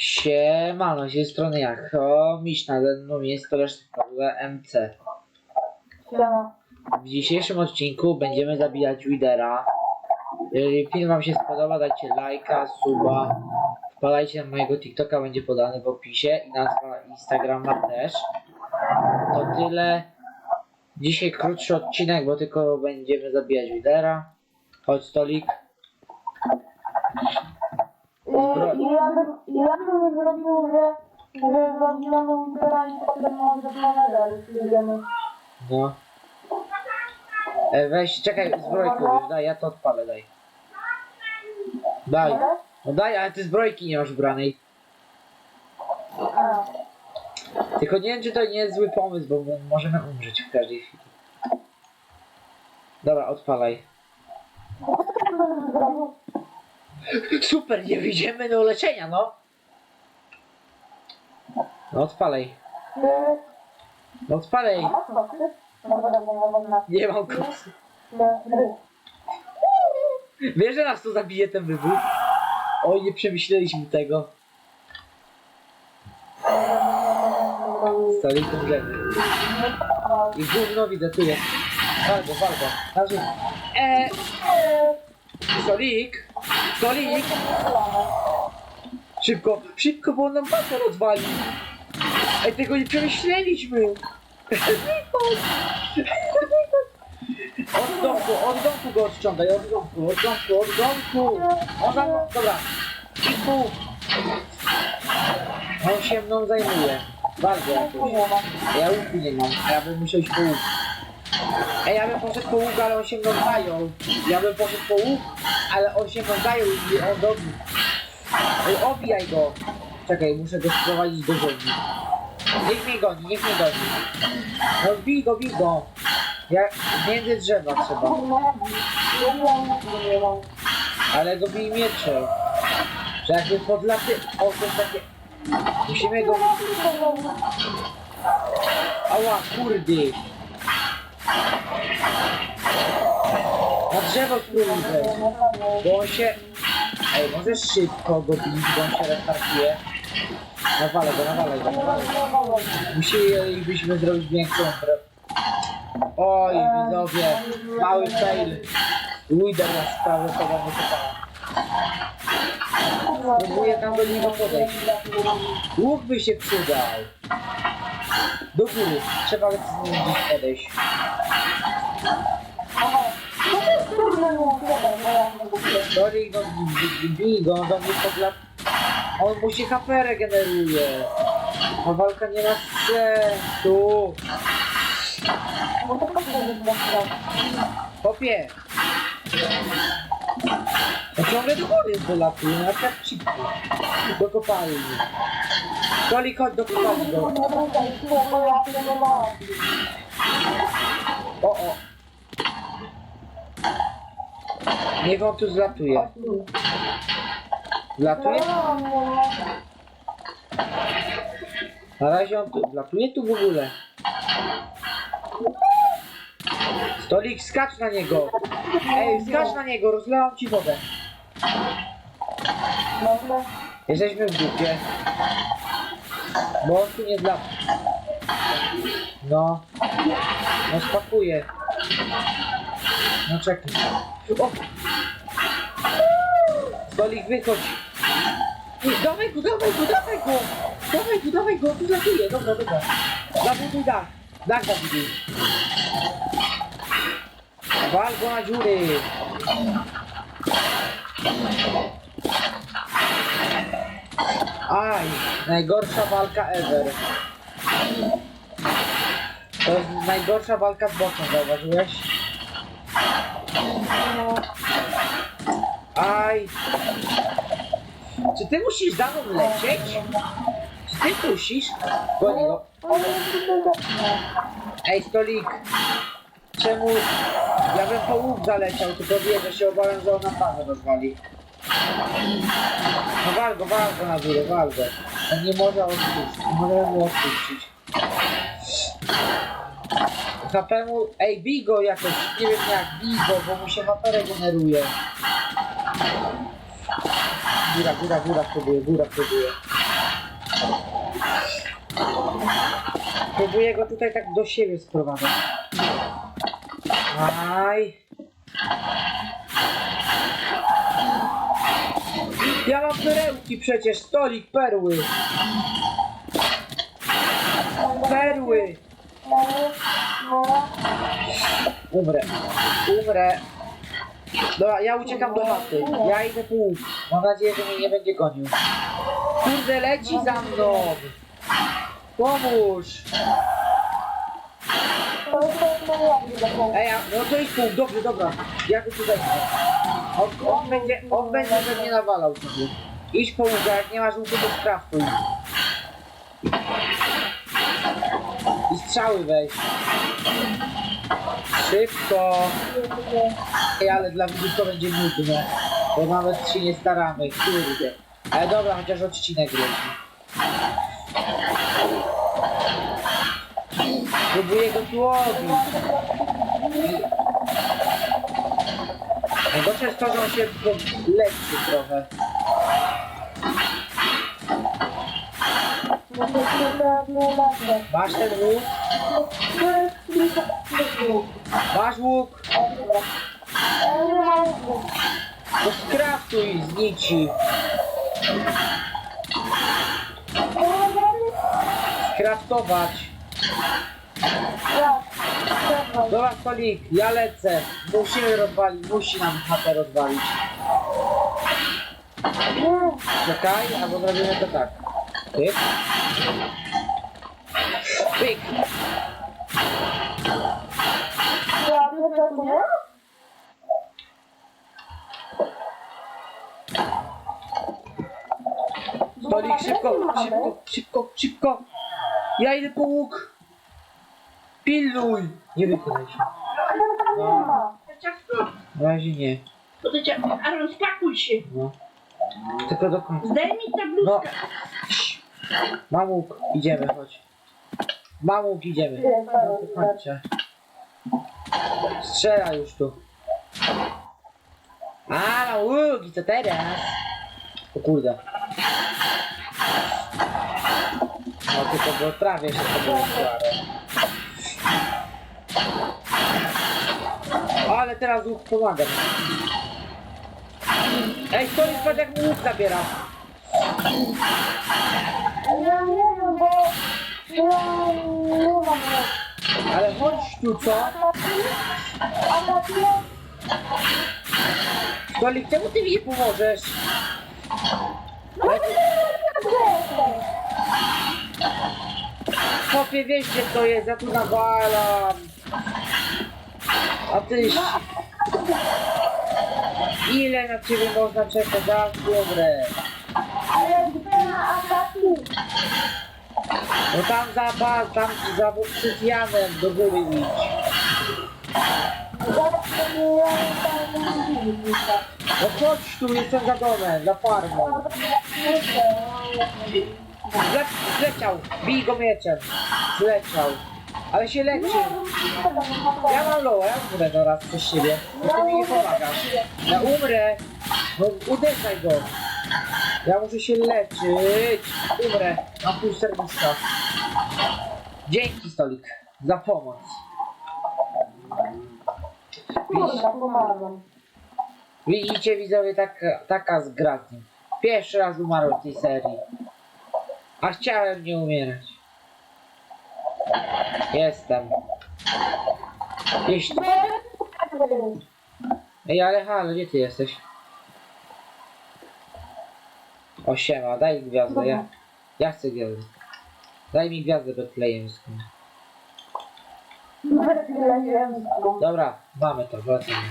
Siemano, z tej strony jak o Miszna, ze mną jest koleżka MC. Siema. W dzisiejszym odcinku będziemy zabijać Widera. Jeżeli film wam się spodoba, dajcie lajka, suba. Wpadajcie na mojego TikToka, będzie podany w opisie i nazwa Instagrama też. To tyle. Dzisiaj krótszy odcinek, bo tylko będziemy zabijać Widera. Chodź stolik. I, i ja bym, ja bym zrobił, że, że zabijamy Ultera i potem może planeta jedziemy. No. E, weź, czekaj, zbrojkę już, daj, ja to odpalę, daj. Daj. No daj, ale ty zbrojki nie masz ubranej. A, Tylko nie wiem, czy to nie jest zły pomysł, bo mo- możemy umrzeć w każdej chwili. Dobra, odpalaj. to co bym zrobił? Super, nie wyjdziemy do leczenia, no. No odpalaj. Ty, No dobra, nie mam koksy. Ry. Wiesz, że nas to zabije ten wybuch? Oj, nie przemyśleliśmy tego. Stali umrzemy. I gówno widzę, tu jest. Walgo, walgo. Eee, Solik! Solik! Szybko, szybko, bo on nam pasę rozwali. Ej, tego nie przemyśleliśmy. Od domku, od domku go odciągaj, od domku, od domku, od domku. On nam, dobra. Pół. On się mną zajmuje. Bardzo. Ja łuku nie mam, ja bym musiał iść po. Ej, ja bym poszedł po łuk, ale on się mną zajął. Ja bym poszedł po łuk, ale on się mną zajął i on dobił. Ej, obijaj go. Czekaj, muszę go sprowadzić do ziemi. Niech mnie goni, niech mnie goni. No bij go, bij go. Ja, między drzewa trzeba. Ale go bij mieczem. Że jakby podlaty... O, to takie... Musimy go... Ała, kurdy. Na drzewo wejść. Bo on się... Ej, możesz szybko go bić, bo on się restartuje. Nawalę go, nawalę go, go. Musielibyśmy zrobić większą grę. Oj, widzowie, mały fail. Wider nas prawie podobnie kopała. Próbuję tam do niego podejść. Łuk by się przydał. Do góry, trzeba z nim gdzieś podejść. Sorry, go, bij go, on do mnie podla... On musi HP regeneruje. A walka nie ma sensu. Popie! No ciągle do góry wylatuje, na tak szybko. Do kopalni. Koli, chodź do kopalni go. O, o. Niech on tu zlatuje. Zlatuje? Na razie on tu... Zlatuje tu w ogóle. Stolik, skacz na niego! Ej, skacz na niego, rozlewam ci wodę. Jesteśmy w dupie. Bo on tu nie dla... No. No spakuję. No czekaj. O! Stolik, wychodź. Dawaj go, dawaj go, dawaj go! Dawaj go, dawaj go, tu zlatuje. Dobra, dobra. Zabuduj dach. Dach zabuduj. Wal go na dziury! Aj, najgorsza walka ever. To jest najgorsza walka z bossem, zauważyłeś? Aj! Czy ty musisz za mną lecieć? Czy ty musisz? Ej, stolik! Czemu ja bym po łuk zaleciał, tylko wie, że się obawiam, że on na panę rozwali. No wal go, na górę, wal go. Nie może odpuścić, nie możemy mu odpuścić. HP mu... Ej, bij go jakoś, nie wiem jak, bij go, bo mu się HP regeneruje. góra, góra, góra próbuję, góra próbuję. Próbuję go tutaj tak do siebie sprowadzać. Aj. Ja mam perełki przecież, stolik, perły. Perły. Umrę. Umrę. Dobra, ja uciekam do chaty. Ja idę łuk. Mam nadzieję, że mnie nie będzie gonił. Kurde, leci za mną. Pomóż. Ej, no to idź łuk. Dobrze, dobra. Ja go tutaj. On, on będzie, on będzie we nawalał sobie. Idź po łuk, a jak nie masz łuku, to skraftuj. I strzały weź. Szybko. Ej, ale dla widzów to będzie nudne. Bo nawet się nie staramy, kurde. Ale dobra, chociaż odcinek leci. Próbuję go tu obić. Najgorsze jest to, że on się tylko lekszy trochę. Masz ten łuk? Masz łuk? To skraftuj z nici. Skraftować. Dobra, stolik, ja lecę. Musimy rozwalić, musi nam chatę rozwalić. Czekaj, albo zrobimy to tak. Pyk. Pyk. Stolik, szybko, szybko, szybko, szybko. Ja idę po łuk. Pilnuj. Nie wychylaj się. Ciastko, Na razie nie. to cię, a rozpakuj się. No. Tylko do końca. Zdejmij ta No. bluzka. Mam łuk, idziemy, chodź. Mam łuk, idziemy. No, kończę. Strzela już tu. A, łuk, i co teraz? O kurde. No tylko bo prawie się z tobą Ale teraz łuk pomaga. Ej, stolik, patrz jak mu łuk zabiera. Ja nie wiem, bo ja nie mam Ale chodź tu, co? A na tyle Stolik, czemu ty mi nie pomożesz? Chłopie, wiesz gdzie to jest, ja tu nawalam. A ty... Ile na ciebie można czekać? Zaraz dobre. Ale gdy na ataki, No tam za ba, tam za obsydianem do góry idź. No chodź tu, jestem za domem, za farmą. Zle, zleciał, bij go mieczem. Zleciał. Ale się leczy. Ja mam low, ja umrę zaraz przez siebie. Bo ty mi nie pomagasz. Ja umrę. No uderzaj go. Ja muszę się leczyć. Umrę. Mam pół serduszka. Dzięki stolik. Za pomoc. Pomagam. Widzicie widzowie, taka, taka zgra z. Pierwszy raz umarłem w tej serii. A chciałem nie umierać. Jestem. Jeśli... Ej, ale halo, gdzie ty jesteś? O siema, daj gwiazdę, ja, ja chcę gwiazdę. Daj mi gwiazdę betlejemską. Dobra, mamy to, wracamy.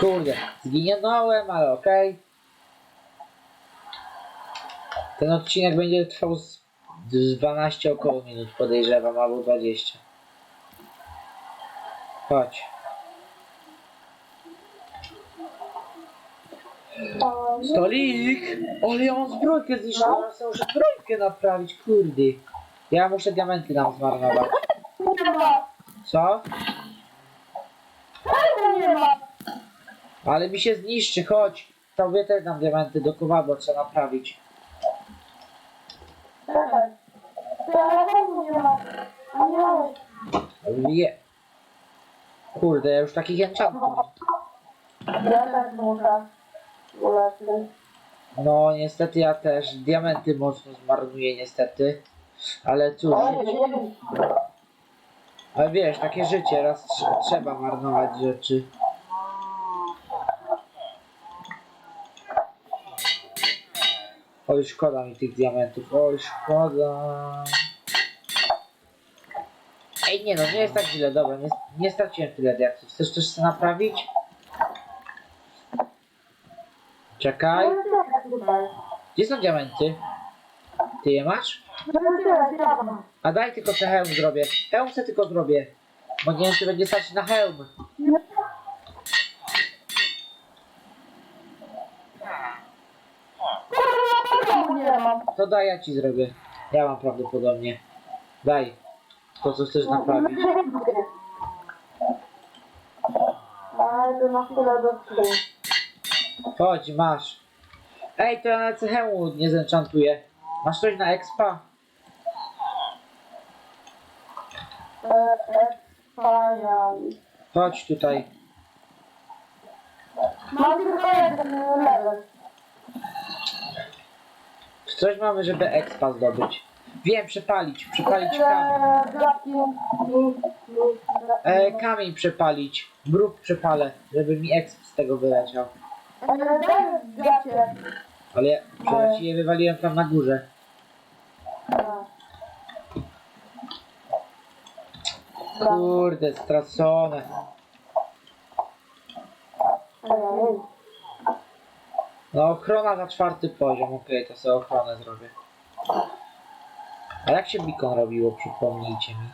Kurde, zginąłem, ale okej. Ten odcinek będzie trwał z 12 około minut, podejrzewam, albo 20. Chodź. Stolik! Ale ja mam zbrojkę zniszczoną, ja sobie muszę zbrojkę naprawić, kurde. Ja muszę diamenty nam zmarnować. Co? Ale mi się zniszczy, chodź. tobie też dam diamenty do kowadła, trzeba naprawić. Czekaj. Nie. Kurde, ja już takich enchantów. Ja muszę. No niestety ja też diamenty mocno zmarnuję niestety. Ale cóż, ale wiesz, takie życie, raz trz- trzeba marnować rzeczy. Oj, szkoda mi tych diamentów, oj, szkoda. Ej, nie no, nie jest tak źle, dobra, nie, nie straciłem tyle diaktów. Chcesz coś naprawić? Czekaj, No, gdzie są diamenty? Ty je masz? No. A daj tylko te hełm zrobię. Hełm se tylko zrobię. Bo nie wiem, czy będzie stać na hełm. Kurwa, czemu nie mam? To daj, ja ci zrobię. Ja mam prawdopodobnie. Daj. To, co chcesz naprawić. Ale to na chwilę do. Chodź, masz. Ej, to ja na hełmu nie zenchantuję. Masz coś na expa? Wspaniale. Chodź tutaj. Mam tylko jeden level. Coś mamy, żeby expa zdobyć. Wiem, przepalić. Przepalić kamień. E, kamień przepalić. Bruk przepalę, żeby mi exp z tego wyleciał. Ale ja przecież je wywaliłem tam na górze. Kurde, stracone. No ochrona na czwarty poziom, okej, to sobie ochronę zrobię. A jak się beacon robiło, przypomnijcie mi.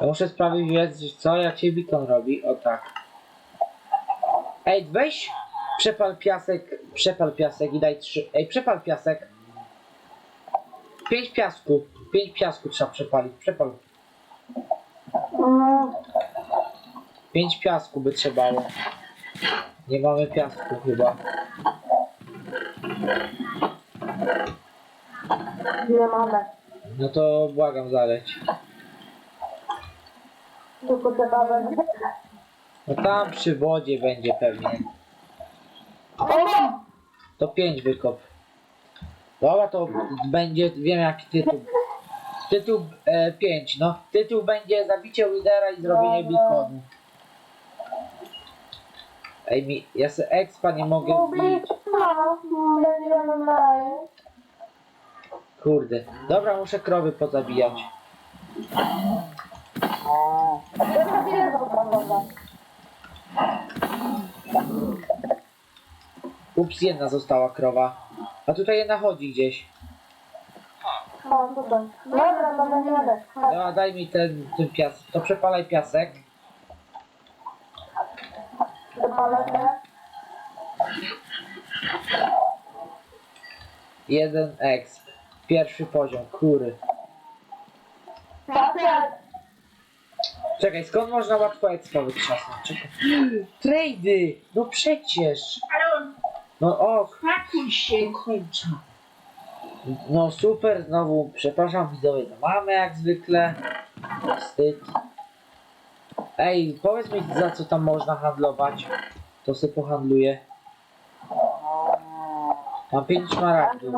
Ja muszę sprawdzić, wiedzieć, co, jak się beacon robi, o tak. Ej, weź, przepal piasek, przepal piasek i daj trzy, ej, przepal piasek. Pięć piasku, pięć piasku trzeba przepalić, przepal. Pięć piasku by trzebało. Nie mamy piasku chyba. Nie mamy. No to błagam zaleć. Tylko trzeba będzie. No tam przy wodzie będzie pewnie. To pięć wykop. Dobra, to będzie, wiem jaki tytuł. Tytuł e, 5, no. Tytuł będzie zabicie Widera i zrobienie beaconu. Ej, mi, ja se expa nie mogę wbić. Kurde. Dobra, muszę krowy pozabijać. Ups, jedna została krowa. A tutaj jedna chodzi gdzieś. Tutaj. Dobra, to będziemy. Dobra, daj mi ten, ten piasek. To przepalaj piasek. Dopalę się. Jeden exp. Pierwszy poziom, kury. Papier. Czekaj, skąd można łatwo expa wytrzasnąć? Czekaj. Trady! No przecież! No o, pakuj się. kończę. No super, znowu, przepraszam widzowie, no mamy jak zwykle. Wstyd. Ej, powiedz mi za co tam można handlować. To sobie pohandluję. Mam 5 szmaragdów.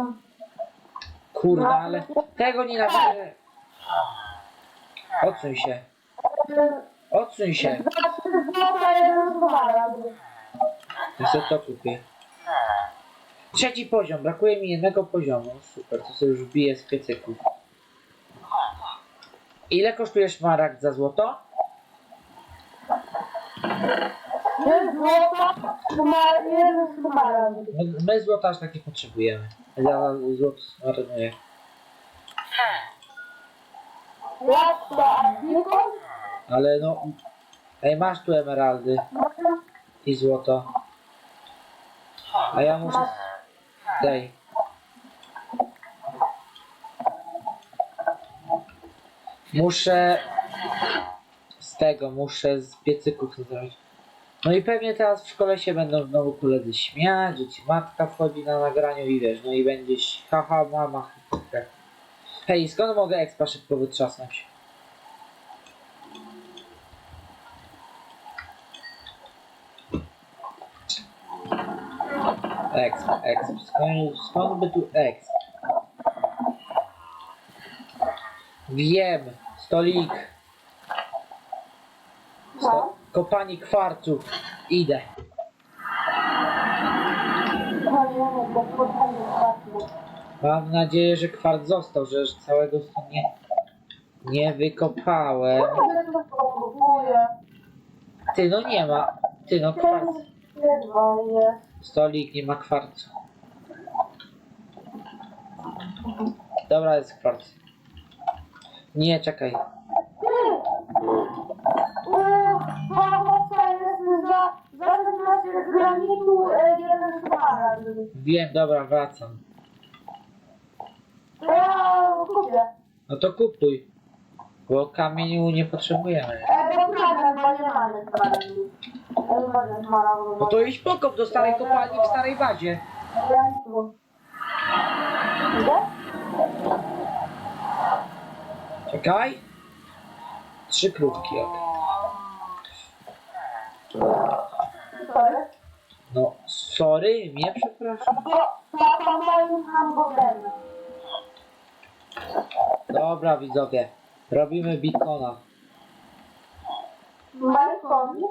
Kurde, ale tego nie nabierze. Odsuń się. Odsuń się. Ja sobie to kupię. Trzeci poziom, brakuje mi jednego poziomu. Super, to sobie już wbiję z piecyków. Ile kosztuje szmaragd za złoto? Jest złota, jeden smaragd. My, my złota aż tak nie potrzebujemy. Ja złoto zmarnuję. To, a? Ale no... Ej, masz tu emeraldy i złoto. A ja muszę... Daj. Muszę z tego, muszę z piecyków to zrobić. No i pewnie teraz w szkole się będą znowu koledzy śmiać, że ci matka wchodzi na nagraniu i wiesz, no i będziesz haha mama. Hej, skąd mogę expa szybko wytrzasnąć? Exp, skąd, skąd by tu exp? Wiem, stolik. Sto, kopani kwarcu. Idę. Mam nadzieję, że kwart został, że już całego stąd nie, nie wykopałem. Ty, no nie ma. Ty, no kwarc. Jest. Stolik, nie ma kwarcu. Dobra, jest kwarc. Nie, czekaj. Wiem, dobra, wracam. Kupię. No to kupuj. Bo kamieniu nie potrzebujemy. E, bo problem, bo nie mamy. Nie. No to iść pokop do starej kopalni w starej. Gdzie? Czekaj. Trzy ok. Sorry. No, sorry, mnie przepraszam. Dobra, widzowie. Robimy bitcona. Balkon.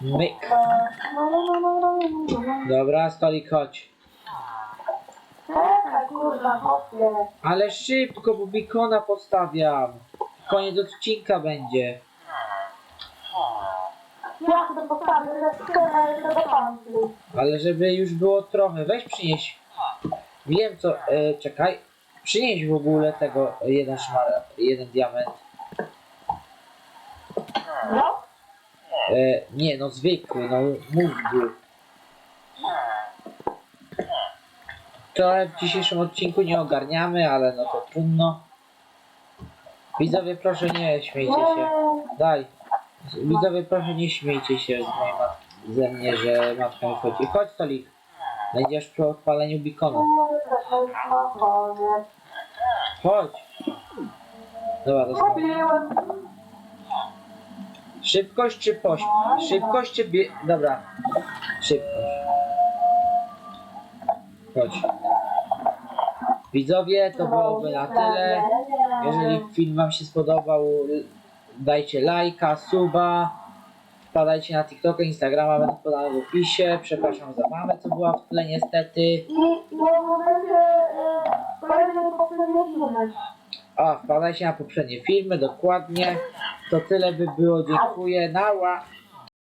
Myk. Dobra, stolik, chodź. Czekaj, kurwa, chłopie. Ale szybko, bo bitcona postawiam. Koniec odcinka będzie. Ja to postawię, że skoro do końcu. Ale żeby już było trochę, weź przynieś. Wiem co, e, czekaj. Przynieś w ogóle tego jeden szmar, jeden diament. No? E, nie, no zwykły, no mózgu. Trochę w dzisiejszym odcinku nie ogarniamy, ale no to trudno. Widzowie, proszę nie śmiejcie się. Daj. Widzowie, proszę nie śmiejcie się z mojej mat- ze mnie, że matka mi chodzi. Chodź, stolik. Będziesz przy odpaleniu bikonu. Chodź. Dobra, dostałem. Szybkość czy poś... Szybkość czy bie... Dobra. Szybkość. Chodź. Widzowie, to byłoby na tyle. Jeżeli film wam się spodobał, dajcie lajka, suba. Wpadajcie na TikToka, Instagrama, będą podane w opisie. Przepraszam za mamę, co była w tle niestety. I możecie e, filmy. A, wpadajcie na poprzednie filmy, dokładnie. To tyle by było, dziękuję. Nała.